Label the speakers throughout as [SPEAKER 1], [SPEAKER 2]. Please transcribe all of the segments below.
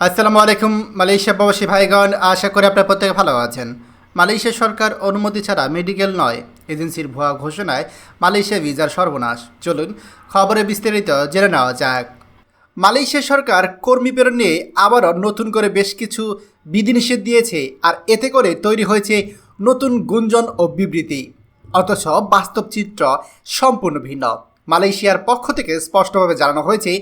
[SPEAKER 1] আসসালামু আলাইকুম মালয়েশিয়া প্রবাসী ভাইগণ, আশা করি আপনার প্রত্যেকে ভালো আছেন। মালয়েশিয়া সরকার অনুমতি ছাড়া মেডিকেল নয়, এজেন্সির ভুয়া ঘোষণায় মালয়েশিয়া ভিসার সর্বনাশ। চলুন খবরে বিস্তারিত জেনে নেওয়া যাক। মালয়েশিয়া সরকার কর্মী প্রেরণ নিয়ে আবারও নতুন করে বেশ কিছু বিধিনিষেধ দিয়েছে আর এতে করে তৈরি হয়েছে নতুন গুঞ্জন ও বিবৃতি। অথচ বাস্তব চিত্র সম্পূর্ণ ভিন্ন। মালয়েশিয়ার পক্ষ থেকে স্পষ্টভাবে জানানো হয়েছে,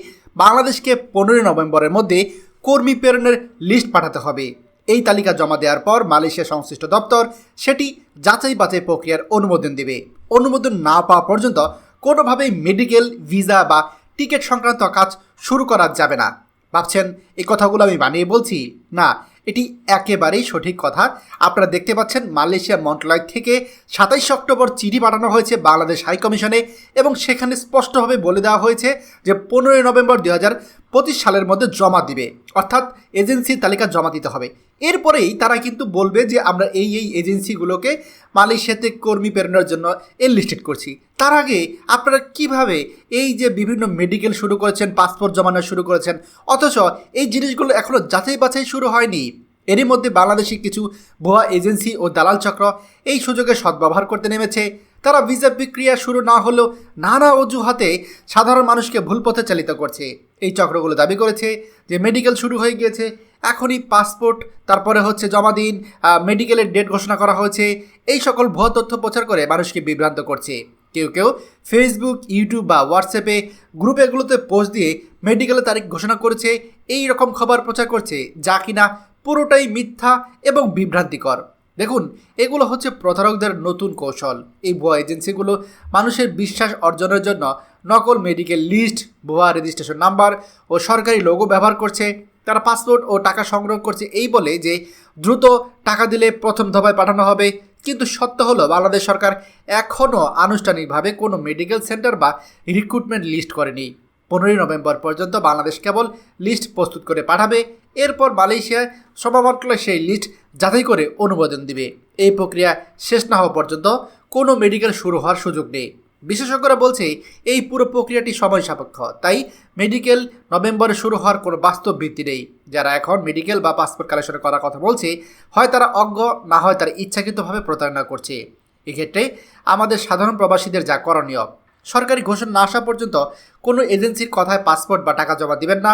[SPEAKER 1] বাংলাদেশকে পনেরোই নভেম্বরের মধ্যে কর্মী প্রেরণের লিস্ট পাঠাতে হবে। এই তালিকা জমা দেওয়ার পর মালয়েশিয়া সংশ্লিষ্ট দপ্তর সেটি যাচাই বাছাই প্রক্রিয়ার অনুমোদন দেবে। অনুমোদন না পাওয়া পর্যন্ত কোনোভাবেই মেডিকেল, ভিসা বা টিকিট সংক্রান্ত কাজ শুরু করা যাবে না। ভাবছেন এই কথাগুলো আমি বানিয়ে বলছি? না, এটি একেবারেই সঠিক কথা। আপনারা দেখতে পাচ্ছেন, মালয়েশিয়া মন্ত্রণালয় থেকে সাতাইশে অক্টোবর চিঠি পাঠানো হয়েছে বাংলাদেশ হাইকমিশনে এবং সেখানে স্পষ্টভাবে বলে দেওয়া হয়েছে যে, পনেরোই নভেম্বর দু হাজার পঁচিশ সালের মধ্যে জমা দিবে। অর্থাৎ এজেন্সির তালিকা জমা দিতে হবে। এরপরেই তারা কিন্তু বলবে যে আমরা এই এই এজেন্সিগুলোকে মালয়েশিয়াতে কর্মী প্রেরণের জন্য এনলিস্টেড করছি। তার আগে আপনারা কীভাবে এই যে বিভিন্ন মেডিকেল শুরু করেছেন পাসপোর্ট জমানো শুরু করেছেন, অথচ এই জিনিসগুলো এখনও যাচাই বাছাই শুরু হয়নি। এরই মধ্যে বাংলাদেশি কিছু ভুয়া এজেন্সি ও দালাল চক্র এই সুযোগে সদ্ব্যবহার করতে নেমেছে। তারা ভিসা বিক্রিয়া শুরু না হলেও নানা অজুহাতে সাধারণ মানুষকে ভুল পথে চালিত করছে। এই চক্রগুলো দাবি করেছে যে মেডিকেল শুরু হয়ে গিয়েছে। এখনই পাসপোর্ট তারপরে হচ্ছে জমা দিন মেডিকেলের ডেট ঘোষণা করা হয়েছে। এই সকল ভুয়া তথ্য প্রচার করে মানুষকে বিভ্রান্ত করছে। কেউ কেউ ফেসবুক ইউটিউব বা হোয়াটসঅ্যাপে গ্রুপ এগুলোতে পোস্ট দিয়ে মেডিকেলের তারিখ ঘোষণা করেছে। এই রকম খবর প্রচার করছে যা কিনা পুরোটাই মিথ্যা এবং বিভ্রান্তিকর। দেখুন, এগুলো হচ্ছে প্রতারকদের নতুন কৌশল। এই ভুয়া এজেন্সিগুলো মানুষের বিশ্বাস অর্জনের জন্য নকল মেডিকেল লিস্ট, ভুয়া রেজিস্ট্রেশন নাম্বার ও সরকারি লোগো ব্যবহার করছে। তারা পাসপোর্ট ও টাকা সংগ্রহ করছে এই বলে যে দ্রুত টাকা দিলে প্রথম দফায় পাঠানো হবে। কিন্তু সত্য হলো, বাংলাদেশ সরকার এখনও আনুষ্ঠানিকভাবে কোনো মেডিকেল সেন্টার বা রিক্রুটমেন্ট লিস্ট করেনি। পনেরোই নভেম্বর পর্যন্ত বাংলাদেশ কেবল লিস্ট প্রস্তুত করে পাঠাবে। এরপর মালয়েশিয়ায় সমাবর্তলে সেই লিস্ট যাচাই করে অনুমোদন দিবে। এই প্রক্রিয়া শেষ না হওয়া পর্যন্ত কোনো মেডিকেল শুরু হওয়ার সুযোগ নেই। বিশেষজ্ঞরা বলছে, এই পুরো প্রক্রিয়াটি সময় সাপেক্ষ, তাই মেডিকেল নভেম্বরে শুরু হওয়ার কোনো বাস্তব ভিত্তি নেই। যারা এখন মেডিকেল বা পাসপোর্ট কালেকশন করার কথা বলছে, হয় তারা অজ্ঞ, না হয় তারা ইচ্ছাকৃতভাবে প্রতারণা করছে। এক্ষেত্রে আমাদের সাধারণ প্রবাসীদের যা করণীয়, সরকারি ঘোষণা না আসা পর্যন্ত কোনো এজেন্সির কথায় পাসপোর্ট বা টাকা জমা দিবেন না।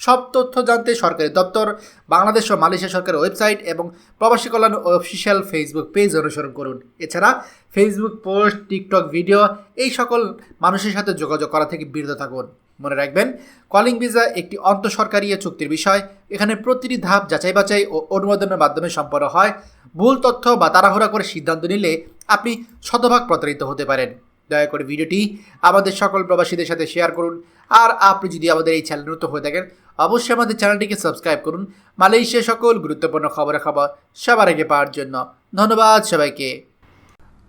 [SPEAKER 1] সব তথ্য জানতে সরকারি দপ্তর, বাংলাদেশ ও মালয়েশিয়া সরকারের ওয়েবসাইট এবং প্রবাসী কল্যাণ অফিসিয়াল ফেসবুক পেজ অনুসরণ করুন। এছাড়া ফেসবুক পোস্ট, টিকটক ভিডিও, এই সকল মানুষের সাথে যোগাযোগ করা থেকে বিরত থাকুন। মনে রাখবেন, কলিং ভিসা একটি অন্তঃসরকারি চুক্তির বিষয়। এখানে প্রতিটি ধাপ যাচাই বাছাই ও অনুমোদনের মাধ্যমে সম্পন্ন হয়। ভুল তথ্য বা তাড়াহুড়া করে সিদ্ধান্ত নিলে আপনি শতভাগ প্রতারিত হতে পারেন। দয়া করে ভিডিওটি আমাদের সকল প্রবাসীদের সাথে শেয়ার করুন। আর আপনি যদি আমাদের এই চ্যানেল নতুন হয়ে থাকেন অবশ্যই আমাদের চ্যানেলটিকে সাবস্ক্রাইব করুন। মালয়েশিয়া সকল গুরুত্বপূর্ণ খবরের খবর সবার আগে পাওয়ার জন্য ধন্যবাদ সবাইকে।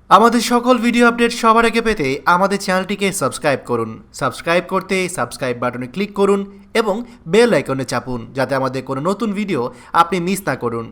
[SPEAKER 1] আমাদের সকল ভিডিও আপডেট সবার আগে পেতে আমাদের চ্যানেলটিকে সাবস্ক্রাইব করুন। সাবস্ক্রাইব করতে সাবস্ক্রাইব বাটনে ক্লিক করুন এবং বেল আইকনে চাপুন যাতে আমাদের কোনো নতুন ভিডিও আপনি মিস না করুন।